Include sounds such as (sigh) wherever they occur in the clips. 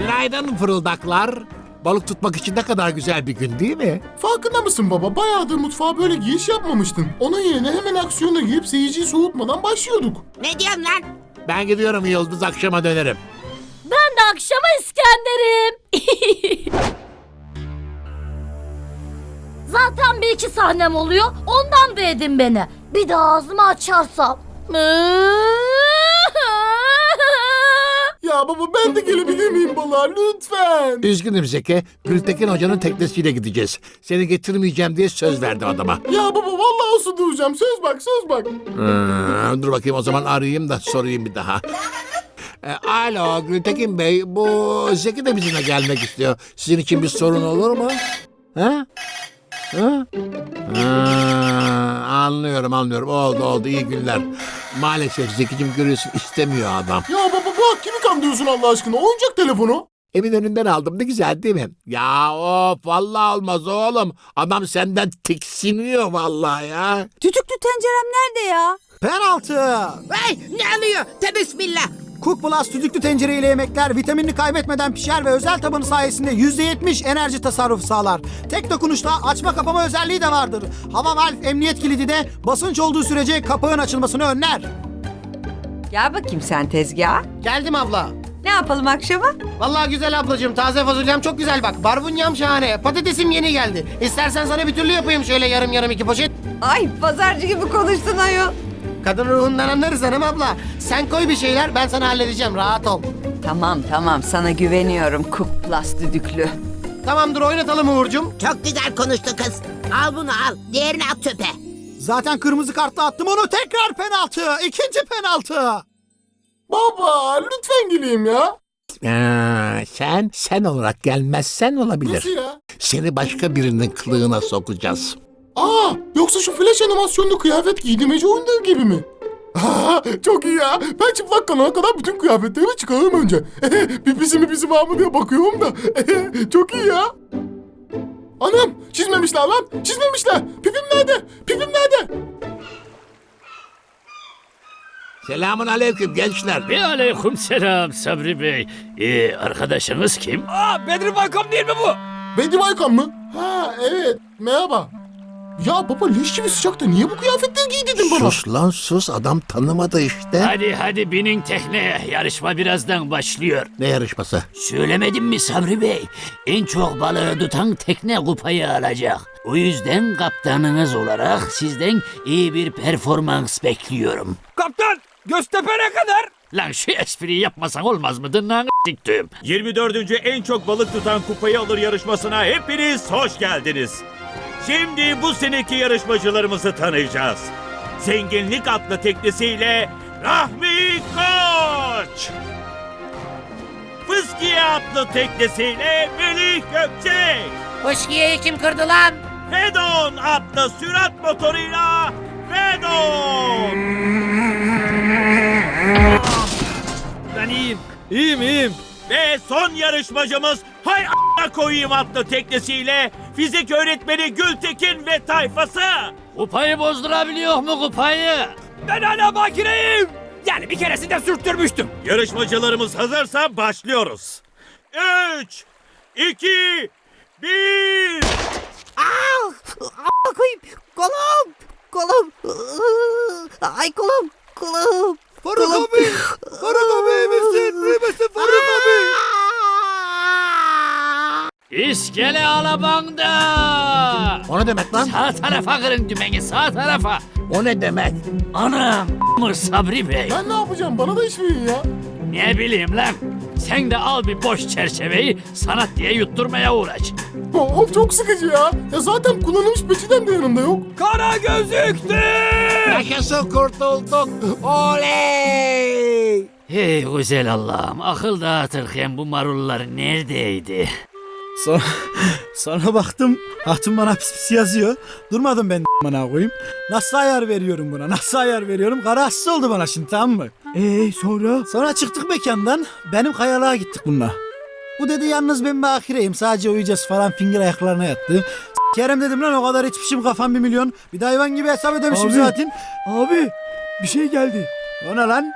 Günaydın fırıldaklar. Balık tutmak için ne kadar güzel bir gün değil mi? Farkında mısın baba? Bayağıdır mutfağa böyle giriş yapmamıştın. Onun yerine hemen aksiyona girip seyirciyi soğutmadan başlıyorduk. Ne diyorsun lan? Ben gidiyorum Yıldız akşama dönerim. Ben de akşama İskender'im. (laughs) Zaten bir iki sahnem oluyor. Ondan da edin beni. Bir de ağzımı açarsam. Ya baba ben de gelebilir miyim balığa lütfen? Üzgünüm Zeki. Gültekin Hoca'nın teknesiyle gideceğiz. Seni getirmeyeceğim diye söz verdi adama. Ya baba vallahi olsun duracağım. Söz bak söz bak. Hmm, dur bakayım o zaman arayayım da sorayım bir daha. E, alo Gültekin Bey, bu Zeki de bizimle gelmek istiyor. Sizin için bir sorun olur mu? Ha? Ha? Ha, anlıyorum anlıyorum. Oldu oldu iyi günler. Maalesef Zeki'cim görüyorsun istemiyor adam. Ya baba bu kimi kandırıyorsun Allah aşkına? Oyuncak telefonu. Evin önünden aldım ne güzel değil mi? Ya of vallahi olmaz oğlum. Adam senden tiksiniyor vallahi ya. Düdüklü tencerem nerede ya? Penaltı. Hey ne alıyor? Te bismillah. Cook Plus düdüklü tencereyle yemekler vitaminini kaybetmeden pişer ve özel tabanı sayesinde %70 enerji tasarrufu sağlar. Tek dokunuşla açma kapama özelliği de vardır. Hava valve emniyet kilidi de basınç olduğu sürece kapağın açılmasını önler. Gel bakayım sen tezgaha. Geldim abla. Ne yapalım akşama? Vallahi güzel ablacığım. Taze fasulyem çok güzel bak. Barbunyam şahane. Patatesim yeni geldi. İstersen sana bir türlü yapayım şöyle yarım yarım iki poşet. Ay pazarcı gibi konuştun ayol. Kadın ruhundan anlarız hanım abla. Sen koy bir şeyler ben sana halledeceğim. Rahat ol. Tamam tamam sana güveniyorum Plus düdüklü. Tamamdır oynatalım Uğur'cum. Çok güzel konuştu kız. Al bunu al. Diğerini at çöpe. Zaten kırmızı kartla attım onu tekrar penaltı. İkinci penaltı. Baba lütfen geleyim ya. Aa, sen sen olarak gelmezsen olabilir. Nasıl ya? Seni başka birinin kılığına sokacağız. Aa yoksa şu flash animasyonlu kıyafet giydirmeci oyunları gibi mi? Aa, çok iyi ya. Ben çıplak kalana kadar bütün kıyafetlerimi çıkarırım önce. (laughs) Pipisi mi pisi var mı diye bakıyorum da. (laughs) çok iyi ya. Anam çizmemişler lan. Çizmemişler. Pipim nerede? Pipim nerede? Selamun aleyküm gençler. Ve aleyküm selam Sabri Bey. Ee, arkadaşınız kim? Aa, Bedri Baykam değil mi bu? Bedim Aykan mı? Ha evet. Merhaba. Ya baba leş gibi sıcakta niye bu kıyafetleri giydirdin bana? Sus lan sus adam tanımadı işte. Hadi hadi binin tekneye. Yarışma birazdan başlıyor. Ne yarışması? Söylemedim mi Sabri Bey? En çok balığı tutan tekne kupayı alacak. O yüzden kaptanınız olarak sizden iyi bir performans bekliyorum. Kaptan Göztepe'ne kadar. Lan şu espriyi yapmasan olmaz mı? Dırnağını s**tüm. 24. en çok balık tutan kupayı alır yarışmasına hepiniz hoş geldiniz. Şimdi bu seneki yarışmacılarımızı tanıyacağız. Zenginlik adlı teknesiyle Rahmi Koç. Fıskiye adlı teknesiyle Melih Gökçek. Hoşgiye'yi kim kırdı lan? Fedon adlı sürat motoruyla Fedon. Ben iyiyim. İyiyim iyiyim. Ve son yarışmacımız Hay a**a koyayım adlı teknesiyle fizik öğretmeni Gültekin ve tayfası. Kupayı bozdurabiliyor mu kupayı? Ben hala makineyim. Yani bir keresinde sürttürmüştüm. Yarışmacılarımız hazırsa başlıyoruz. 3, 2, 1. Koyayım. Kolum. Kolum. Ay kolum. Kolum. Faruk abi. Faruk abi iyi misin? İyi misin Faruk abi? İskele alabanda. O ne demek lan? Sağ tarafa kırın dümeni sağ tarafa. O ne demek? Anam mır Sabri Bey. Ben ne yapacağım? Bana da iş verin ya. Ne bileyim lan. Sen de al bir boş çerçeveyi sanat diye yutturmaya uğraş. Of çok sıkıcı ya. Ya zaten kullanılmış peçeten de yanımda yok. Kara gözüktü. Yaşasın kurtulduk. Oley! Hey güzel Allah'ım akıl dağıtırken bu marullar neredeydi? Sonra, sonra baktım hatun bana pis pis yazıyor. Durmadım ben bana koyayım. Nasıl ayar veriyorum buna? Nasıl ayar veriyorum? Kararsız oldu bana şimdi tamam mı? Eee sonra? Sonra çıktık mekandan. Benim kayalığa gittik bununla. Bu dedi yalnız ben bakireyim. Sadece uyuyacağız falan finger ayaklarına yattı. Kerem dedim lan o kadar içmişim kafam bir milyon. Bir de hayvan gibi hesap ödemişim Abi. zaten. Abi bir şey geldi. O ne lan?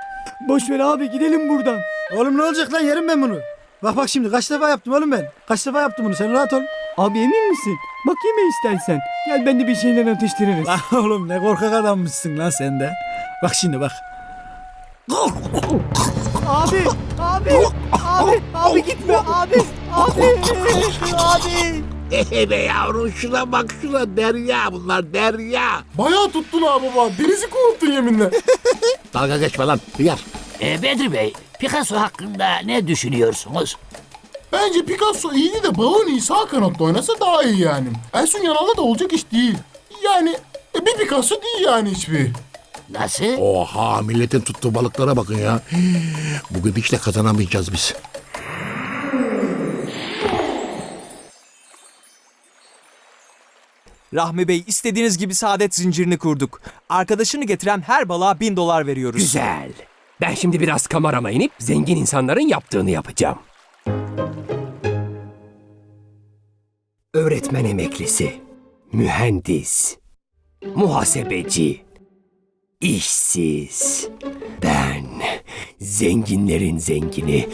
Boş ver abi gidelim buradan. Oğlum ne olacak lan yerim ben bunu. Bak bak şimdi kaç defa yaptım oğlum ben. Kaç defa yaptım bunu sen rahat ol. Abi emin misin? Bakayım ya istersen. Gel ben de bir şeyler atıştırırız. Lan oğlum ne korkak adammışsın lan sen de. Bak şimdi bak. Abi, abi, abi, abi gitme abi, abi, abi. Hey be yavrum şuna bak şuna derya bunlar derya. Bayağı tuttun ha baba. Denizi kovuttun yeminle. Dalga geçme lan hıyar. E, Bedri Bey, Picasso hakkında ne düşünüyorsunuz? Bence Picasso iyiydi de Bavani sağ kanatta oynasa daha iyi yani. Ersun Yanal'da da olacak iş değil. Yani e, bir Picasso değil yani hiçbir. Nasıl? Oha milletin tuttuğu balıklara bakın ya. Bu gidişle kazanamayacağız biz. Rahmi Bey istediğiniz gibi saadet zincirini kurduk. Arkadaşını getiren her balığa bin dolar veriyoruz. Güzel. Ben şimdi biraz kamerama inip zengin insanların yaptığını yapacağım. Öğretmen emeklisi, mühendis, muhasebeci, işsiz. Ben zenginlerin zengini.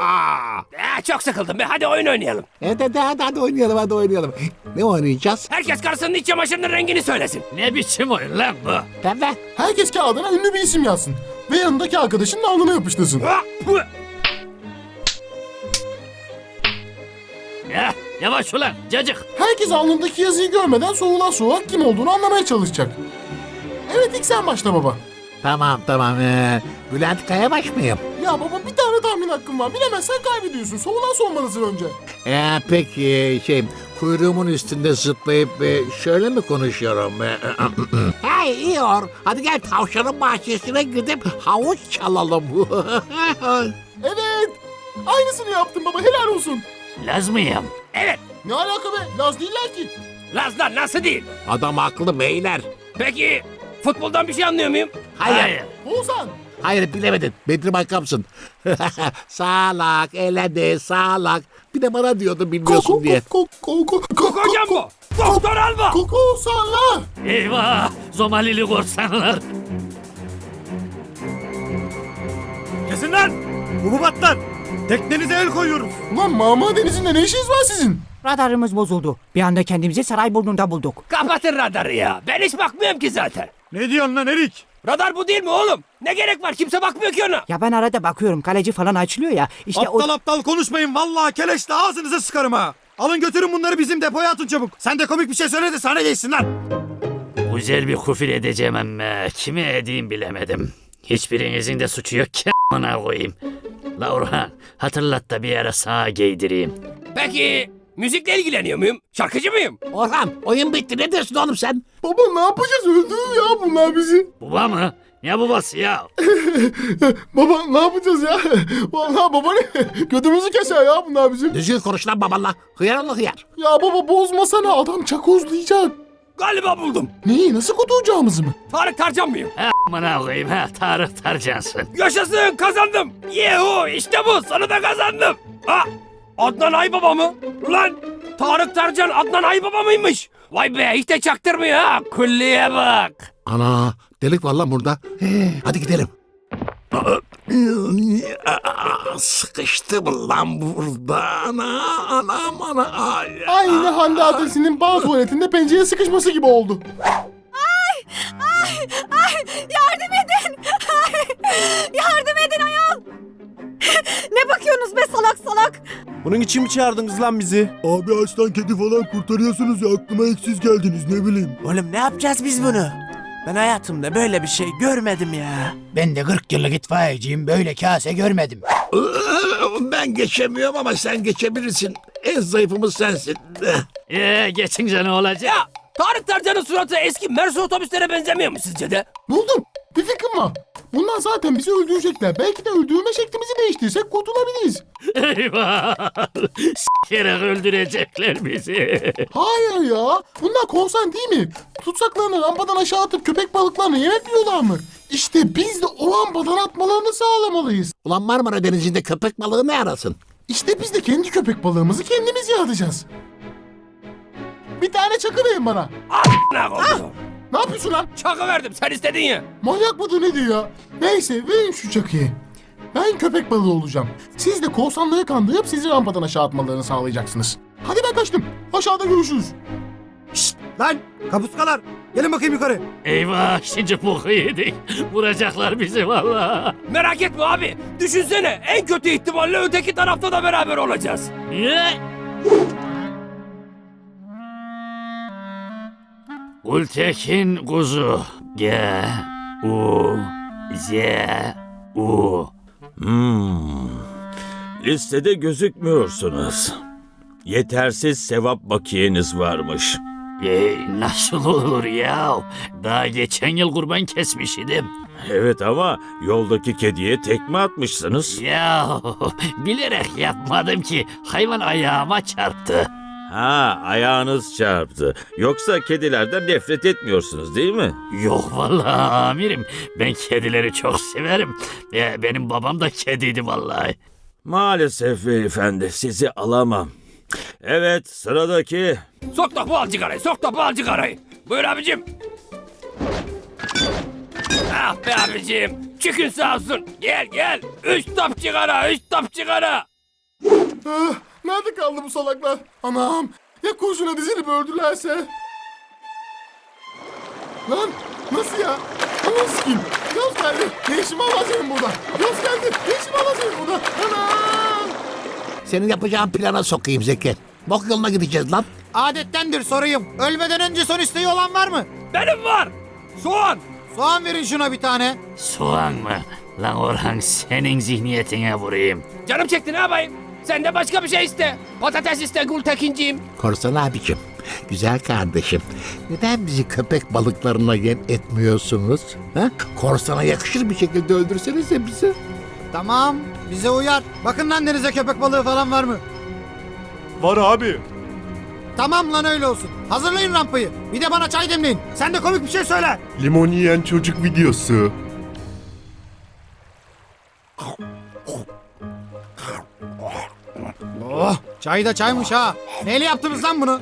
Aa, (laughs) çok sıkıldım be. Hadi oyun oynayalım. Hadi hadi hadi, hadi oynayalım hadi oynayalım. Ne oynayacağız? Herkes karısının iç çamaşırının rengini söylesin. Ne biçim oyun lan bu? Pembe. Herkes kağıdına ünlü bir isim yazsın. Ve yanındaki arkadaşının alnına yapıştırsın. Ya, yavaş ulan cacık. Herkes alnındaki yazıyı görmeden soğula soğuk kim olduğunu anlamaya çalışacak. Evet ilk sen başla baba. Tamam tamam. Ee, Bülent Kayabaş mıyım? Ya baba bir tane tahmin hakkın var. Bilemezsen kaybediyorsun. Soğulan soğumalısın önce. Ee, peki şey kuyruğumun üstünde zıplayıp e, şöyle mi konuşuyorum? Ee, hey İyor hadi gel tavşanın bahçesine gidip havuç çalalım. (laughs) Evet. Aynısını yaptın baba. Helal olsun. Laz mıyım? Evet. Ne alaka be? Laz değiller ki. Lazlar nasıl değil? Adam haklı beyler. Peki futboldan bir şey anlıyor muyum? Hayır. Oğuzhan. Hayır bilemedin. Bedri Baykam'sın. (laughs) salak, eledi, salak. Bir de bana diyordu bilmiyorsun diye. Koko koko koko Hocam bu. Doktor Alba. Koko Oğuzhan'la. Eyvah! Zomalili korsanlar. Kesin lan. Hububatlar. Teknenize el koyuyoruz. Ulan Mama Denizi'nde ne işiniz var sizin? Radarımız bozuldu. Bir anda kendimizi saray burnunda bulduk. Kapatın radarı ya. Ben hiç bakmıyorum ki zaten. Ne diyorsun lan Erik? Radar bu değil mi oğlum? Ne gerek var? Kimse bakmıyor ki ona. Ya ben arada bakıyorum kaleci falan açılıyor ya. İşte aptal o... aptal konuşmayın vallahi keleşle ağzınıza sıkarım ha. Alın götürün bunları bizim depoya atın çabuk. Sen de komik bir şey söyle de sana geçsin lan. Güzel bir kufil edeceğim ama kime edeyim bilemedim. Hiçbirinizin de suçu yok ki a**ına koyayım. La Orhan hatırlat da bir ara sağa giydireyim. Peki müzikle ilgileniyor muyum? Şarkıcı mıyım? Orhan oyun bitti ne diyorsun oğlum sen? Baba ne yapacağız? Öldürür ya bunlar bizi. Baba mı? Ne babası ya? (laughs) Baba ne yapacağız ya? Vallahi baba ne? Götümüzü keser ya bunlar bizim. Düzgün konuş lan babanla. Hıyar oğlu hıyar. Ya baba bozmasana adam çakozlayacak. Galiba buldum. Neyi nasıl kurtulacağımızı mı? Tarık Tarcan mıyım? Ha a**ına koyayım ha Tarık Tarcansın. Yaşasın kazandım. Yehu işte bu sana da kazandım. Ha Adnan Aybaba mı? Ulan Tarık Tarcan Adnan Aybaba mıymış? Vay be hiç de çaktırmıyor ha. Külliye bak. Ana delik var lan burada. Hadi gidelim. Sıkıştım lan burada. Ana, anam, ana. Ay. Aynı Hande adresinin bağ tuvaletinde pencere sıkışması gibi oldu. Yardım edin. Yardım edin ayol. ne bakıyorsunuz be salak salak? Bunun için mi çağırdınız lan bizi? Abi açtan kedi falan kurtarıyorsunuz ya aklıma eksiz geldiniz ne bileyim. Oğlum ne yapacağız biz bunu? Ben hayatımda böyle bir şey görmedim ya. Ben de 40 yıllık itfaiyeciyim böyle kase görmedim. Ben geçemiyorum ama sen geçebilirsin. En zayıfımız sensin. Ee geçince ne olacak? Ya Tarık Tarcan'ın suratı eski Mersin otobüslere benzemiyor mu sizce de? Buldum. Bir fikrim var. Bunlar zaten bizi öldürecekler. Belki de öldürme şeklimizi değiştirsek kurtulabiliriz. Eyvah! S**kerek öldürecekler bizi. Hayır ya. Bunlar korsan değil mi? Tutsaklarını rampadan aşağı atıp köpek balıklarını yemek yiyorlar mı? İşte biz de o rampadan atmalarını sağlamalıyız. Ulan Marmara Denizi'nde köpek balığı ne arasın? İşte biz de kendi köpek balığımızı kendimiz yaratacağız. Bir tane çakı verin bana. Ne koydum? Ne yapıyorsun lan? Çakı verdim sen istedin ya. Manyak mıdır nedir ya? Neyse verin şu çakıyı. Ben köpek balığı olacağım. Siz de korsanlığı kandırıp sizi rampadan aşağı atmalarını sağlayacaksınız. Hadi ben kaçtım. Aşağıda görüşürüz. Lan kapuskalar gelin bakayım yukarı. Eyvah şimdi boku yedik. Vuracaklar bizi valla. Merak etme abi. Düşünsene en kötü ihtimalle öteki tarafta da beraber olacağız. Niye? Gültekin kuzu. G. U. Z. U. Hmm. Listede gözükmüyorsunuz. Yetersiz sevap bakiyeniz varmış. E, nasıl olur ya? Daha geçen yıl kurban kesmiş idim. Evet ama yoldaki kediye tekme atmışsınız. Ya bilerek yapmadım ki hayvan ayağıma çarptı. Ha ayağınız çarptı. Yoksa kedilerden nefret etmiyorsunuz değil mi? Yok vallahi amirim ben kedileri çok severim. E, benim babam da kediydi vallahi. Maalesef beyefendi sizi alamam. Evet sıradaki. Sok topu al cigarayı, sok topu al cigarayı. Buyur abicim. Ah be abicim. Çıkın sağ olsun. Gel gel. Üç top sigara, üç top sigara. Nerede kaldı bu salaklar? Anam. Ya kurşuna dizilip öldülerse? Lan nasıl ya? Anam sikeyim. Yaz geldi. Lan senin burada? Yaz geldi. Ne lan senin burada? Anam. Senin yapacağın plana sokayım Zeki. Bok yoluna gideceğiz lan. Adettendir sorayım. Ölmeden önce son isteği olan var mı? Benim var. Soğan. Soğan verin şuna bir tane. Soğan mı? Lan Orhan senin zihniyetine vurayım. Canım çekti ne yapayım? Sen de başka bir şey iste. Patates iste Gültekinciğim. Korsan abicim, güzel kardeşim. Neden bizi köpek balıklarına yem etmiyorsunuz? Ha? Korsana yakışır bir şekilde öldürsenize bizi. Tamam bize uyar. Bakın lan denize köpek balığı falan var mı? Var abi. Tamam lan öyle olsun. Hazırlayın rampayı. Bir de bana çay demleyin. Sen de komik bir şey söyle. Limon yiyen çocuk videosu. Oh çay da çaymış ha. Neyle yaptınız lan bunu?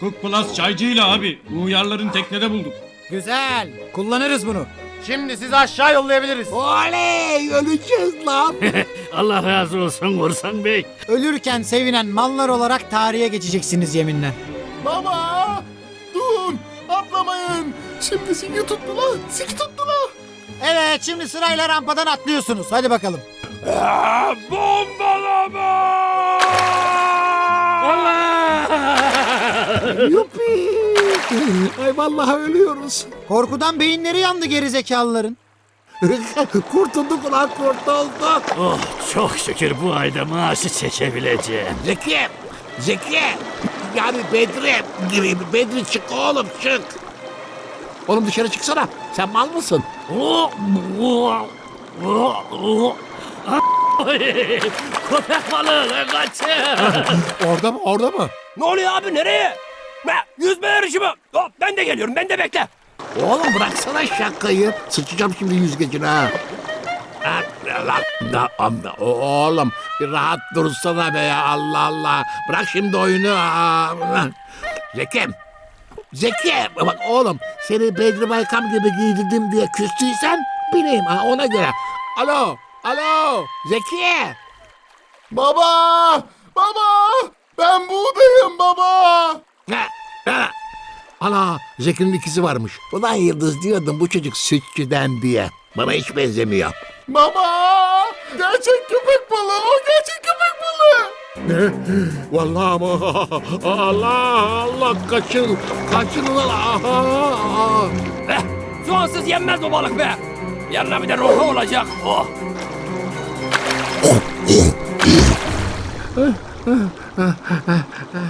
Cook Plus çaycıyla abi. Uyarların teknede bulduk. Güzel. Kullanırız bunu. Şimdi sizi aşağı yollayabiliriz. Oley! Öleceğiz lan. (laughs) Allah razı olsun Korsan Bey. Ölürken sevinen mallar olarak tarihe geçeceksiniz yeminle. Baba! Durun! Atlamayın! Şimdi siki tuttu lan! Siki tuttu lan! Evet şimdi sırayla rampadan atlıyorsunuz. Hadi bakalım. Bombalama! Yuppi! Ay vallahi ölüyoruz. Korkudan beyinleri yandı gerizekalıların. (laughs) kurtulduk ulan kurtulduk. Oh çok şükür bu ayda maaşı çekebileceğim. Zeki! Zeki! Yani Bedri gibi. Bedri çık oğlum çık. Oğlum dışarı çıksana. Sen mal mısın? (laughs) Köpek balığı kaçın. Orada mı? Orada mı? Ne oluyor abi nereye? Ne? Yüzme yarışı mı? Hop, ben de geliyorum ben de bekle. Oğlum bıraksana şakayı. Sıçacağım şimdi yüzgecine ha. Oğlum bir rahat dursana be ya Allah Allah. Bırak şimdi oyunu. Aa, lan. Zeki. Zeki. Bak oğlum seni Bedri Baykam gibi giydirdim diye küstüysen bileyim ha ona göre. Alo. Alo. Zeki. Baba! Baba! Ben buradayım baba! Ha, ha. Ana Zeki'nin ikizi varmış. Ulan Yıldız diyordum bu çocuk sütçüden diye. Bana hiç benzemiyor. Baba! Gerçek köpek balığı o gerçek köpek balığı! Ne? Vallahi mı? Allah Allah kaçın. Kaçın ulan. Aha, aha. Eh, soğansız yenmez bu balık be. Yanına bir de roka olacak. Oh.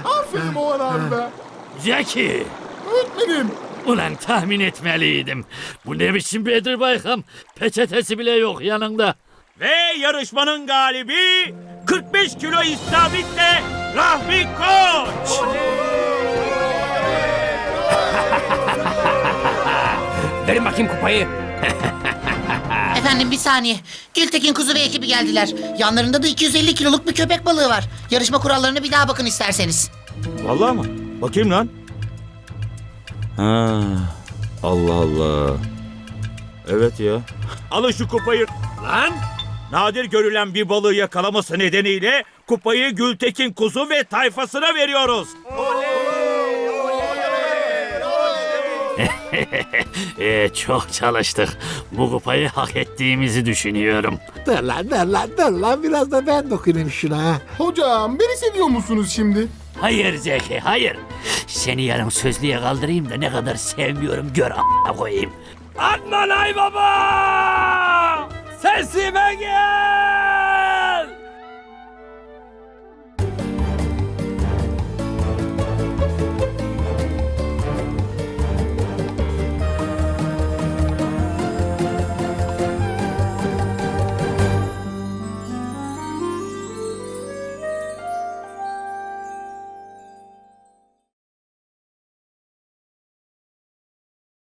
Aferin Oğan abi be! Zeki. Öğretmenim! Ulan tahmin etmeliydim. Bu ne biçim Bedir Baykam? Peçetesi bile yok yanında. Ve yarışmanın galibi 45 kilo istavritle Rahmi Koç. Verin bakayım kupayı. (laughs) Efendim bir saniye. Gültekin Kuzu ve ekibi geldiler. Yanlarında da 250 kiloluk bir köpek balığı var. Yarışma kurallarına bir daha bakın isterseniz. Vallahi mı? Bakayım lan. Ha, Allah Allah. Evet ya. Alın şu kupayı. Lan nadir görülen bir balığı yakalaması nedeniyle kupayı Gültekin Kuzu ve tayfasına veriyoruz. (laughs) Ee, çok çalıştık. Bu kupayı hak ettiğimizi düşünüyorum. Dur lan dur lan dur lan biraz da ben dokunayım şuna. ha. Hocam beni seviyor musunuz şimdi? Hayır Zeki, hayır. Seni yarın sözlüğe kaldırayım da ne kadar sevmiyorum gör a**a koyayım. Adnan Aybaba! Sesime gel!